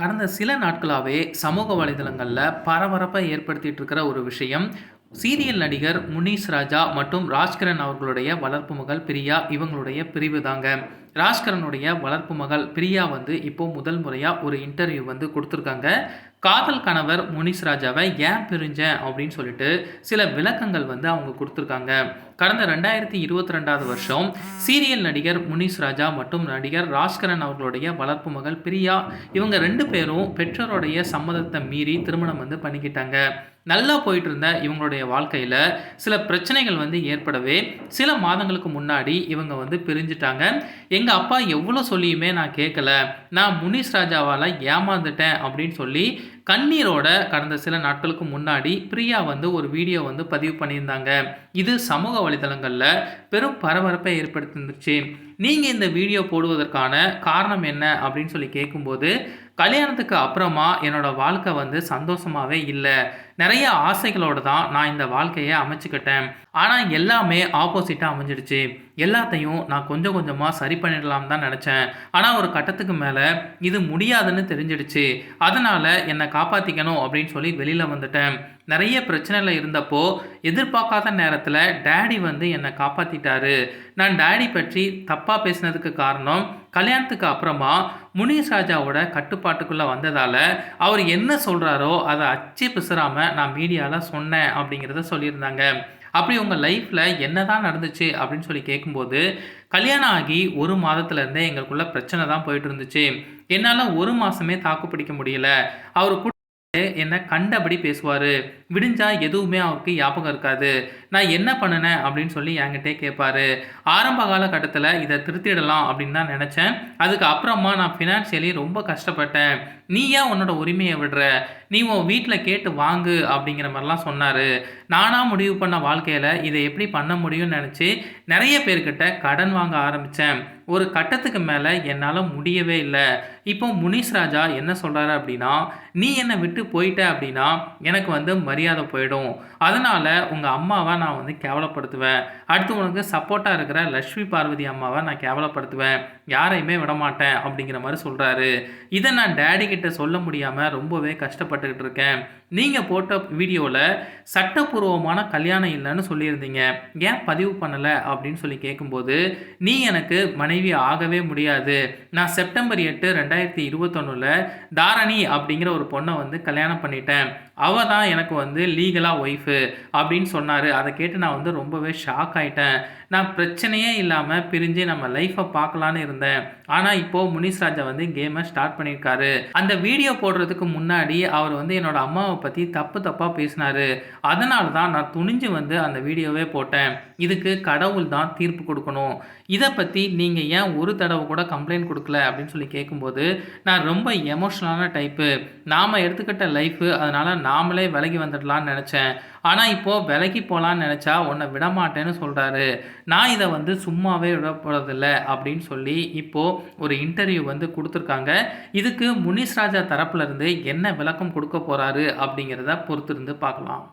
கடந்த சில நாட்களாகவே சமூக வலைதளங்களில் பரபரப்பை ஏற்படுத்திட்டு இருக்கிற ஒரு விஷயம் சீரியல் நடிகர் முனீஸ் ராஜா மற்றும் ராஜ்கிரண் அவர்களுடைய வளர்ப்பு மகள் பிரியா இவங்களுடைய பிரிவு தாங்க. ராஜ்கரனுடைய வளர்ப்பு மகள் பிரியா வந்து இப்போ முதல் முறையாக ஒரு இன்டர்வியூ வந்து கொடுத்துருக்காங்க. காதல் கணவர் முனிஷ் ராஜாவை ஏன் பிரிஞ்சேன் அப்படின்னு சொல்லிட்டு சில விளக்கங்கள் வந்து அவங்க கொடுத்துருக்காங்க. கடந்த ரெண்டாயிரத்தி இருபத்தி ரெண்டாவது வருஷம் சீரியல் நடிகர் முனிஷ் ராஜா மற்றும் நடிகர் ராஜ்கரன் அவர்களுடைய வளர்ப்பு மகள் பிரியா இவங்க ரெண்டு பேரும் பெற்றோருடைய சம்மதத்தை மீறி திருமணம் வந்து பண்ணிக்கிட்டாங்க. நல்லா போயிட்டு இருந்த இவங்களுடைய வாழ்க்கையில் சில பிரச்சனைகள் வந்து ஏற்படவே சில மாதங்களுக்கு முன்னாடி இவங்க வந்து பிரிஞ்சுட்டாங்க. எங்கள் அப்பா எவ்வளோ சொல்லியுமே நான் கேட்கல. நான் முனிஷ் ராஜாவால் ஏமாந்துட்டேன் அப்படின்னு சொல்லி கண்ணீரோட கடந்த சில நாட்களுக்கு முன்னாடி பிரியா வந்து ஒரு வீடியோ வந்து பதிவு பண்ணியிருந்தாங்க. இது சமூக வலைதளங்களில் பெரும் பரபரப்பை ஏற்படுத்திருந்துச்சு நீங்கள் இந்த வீடியோ போடுவதற்கான காரணம் என்ன அப்படின்னு சொல்லி கேட்கும்போது கல்யாணத்துக்கு அப்புறமா என்னோடய வாழ்க்கை வந்து சந்தோஷமாகவே இல்லை. நிறைய ஆசைகளோடு தான் நான் இந்த வாழ்க்கையை அமைச்சுக்கிட்டேன். ஆனால் எல்லாமே ஆப்போசிட்டாக அமைஞ்சிடுச்சு. எல்லாத்தையும் நான் கொஞ்சம் கொஞ்சமாக சரி பண்ணிடலாம் தான் நினச்சேன். ஆனால் ஒரு கட்டத்துக்கு மேலே இது முடியாதுன்னு தெரிஞ்சிடுச்சு. அதனால் என்னை காப்பாற்றிக்கணும் அப்படின்னு சொல்லி வெளியில் வந்துட்டேன். நிறைய பிரச்சனையில் இருந்தப்போ எதிர்பார்க்காத நேரத்தில் டேடி வந்து என்னை காப்பாற்றிட்டாரு நான் டேடி பற்றி தப்பாக பேசினதுக்கு காரணம் கல்யாணத்துக்கு அப்புறமா முனீஷ் ராஜாவோட கட்டுப்பாட்டுக்குள்ளே வந்ததால் அவர் என்ன சொல்கிறாரோ அதை அச்சு பிசுறாமல் நான் மீடியாவில் சொன்னேன் அப்படிங்கிறத சொல்லியிருந்தாங்க. அப்படி உங்கள் லைஃப்பில் என்ன தான் நடந்துச்சு அப்படின்னு சொல்லி கேட்கும்போது கல்யாணம் ஆகி ஒரு மாதத்துலேருந்தே எங்களுக்குள்ள பிரச்சனை தான் போயிட்டு இருந்துச்சு. என்னால் ஒரு மாதமே தாக்கு பிடிக்க முடியல. அவர் என்னை கண்டபடி பேசுவார். விடிஞ்சால் எதுவுமே அவருக்கு ஞாபகம் இருக்காது. நான் என்ன பண்ணினேன் அப்படின்னு சொல்லி என்கிட்டே கேட்பாரு ஆரம்ப காலகட்டத்தில் இதை திருத்திடலாம் அப்படின்னு தான் நினச்சேன். அதுக்கு அப்புறமா நான் ஃபினான்ஷியலி ரொம்ப கஷ்டப்பட்டேன். நீ ஏன் உன்னோட உரிமையை விடுற? நீ உன் வீட்டில் கேட்டு வாங்கு அப்படிங்கிற மாதிரிலாம் சொன்னார். நானாக முடிவு பண்ண வாழ்க்கையில் இதை எப்படி பண்ண முடியும்னு நினச்சி நிறைய பேர்கிட்ட கடன் வாங்க ஆரம்பித்தேன் ஒரு கட்டத்துக்கு மேலே என்னால் முடியவே இல்லை. இப்போ முனிஷ் ராஜா என்ன சொல்கிறாரு அப்படின்னா நீ என்னை விட்டு போயிட்ட அப்படின்னா எனக்கு வந்து மரியாதை போயிடும். அதனால் உங்கள் அம்மாவை நான் வந்து கேவலப்படுத்துவேன். அடுத்து உனக்கு சப்போர்ட்டாக இருக்கிற லக்ஷ்மி பார்வதி அம்மாவை நான் கேவலப்படுத்துவேன். யாரையுமே விடமாட்டேன் அப்படிங்கிற மாதிரி சொல்கிறாரு இதை நான் டேடி கிட்ட சொல்ல முடியாமல் ரொம்பவே கஷ்டப்பட்டுக்கிட்டு இருக்கேன். நீங்கள் போட்ட வீடியோவில் சட்டப்பூர்வமான கல்யாணம் இல்லைன்னு சொல்லியிருந்தீங்க. ஏன் பதிவு பண்ணலை அப்படின்னு சொல்லி கேட்கும்போது நீ எனக்கு மனைவி ஆகவே முடியாது. நான் செப்டம்பர் எட்டு ரெண்டாயிரத்தி இருபத்தொன்னில் தாரணி அப்படிங்கிற ஒரு பொண்ணை வந்து கல்யாணம் பண்ணிட்டேன். அவள் தான் எனக்கு வந்து லீகலாக ஒய்ஃபு அப்படின்னு சொன்னார். அதை கேட்டு நான் வந்து ரொம்பவே ஷாக் ஆகிட்டேன் நான் பிரச்சனையே இல்லாமல் பிரிஞ்சு நம்ம லைஃப்பை பார்க்கலான்னு இருந்தேன். ஆனால் இப்போது முனிஷ் ராஜா வந்து கேமை ஸ்டார்ட் பண்ணியிருக்காரு. அந்த வீடியோ போடுறதுக்கு முன்னாடி அவர் வந்து என்னோட அம்மாவை பற்றி தப்பு தப்பாக பேசினார். அதனால தான் நான் துணிஞ்சு வந்து அந்த வீடியோவே போட்டேன். இதுக்கு கடவுள் தான் தீர்ப்பு கொடுக்கணும். இதை பற்றி நீங்கள் ஏன் ஒரு தடவை கூட கம்ப்ளைண்ட் கொடுக்கல அப்படின்னு சொல்லி கேட்கும்போது நான் ரொம்ப எமோஷ்னலான டைப்பு நாம் எடுத்துக்கிட்ட லைஃபு அதனால் நாமளே விலகி வந்துடலான்னு நினச்சேன். ஆனால் இப்போது விலகி போகலான்னு நினச்சா உன்னை விடமாட்டேன்னு சொல்கிறாரு நான் இதை வந்து சும்மாவே விட போகிறதில்ல அப்படின்னு சொல்லி இப்போது ஒரு இன்டர்வியூ வந்து கொடுத்துருக்காங்க. இதுக்கு முனிஷ் ராஜா தரப்புலேருந்து என்ன விளக்கம் கொடுக்க போகிறாரு அப்படிங்கிறத பொறுத்திருந்து பார்க்கலாம்.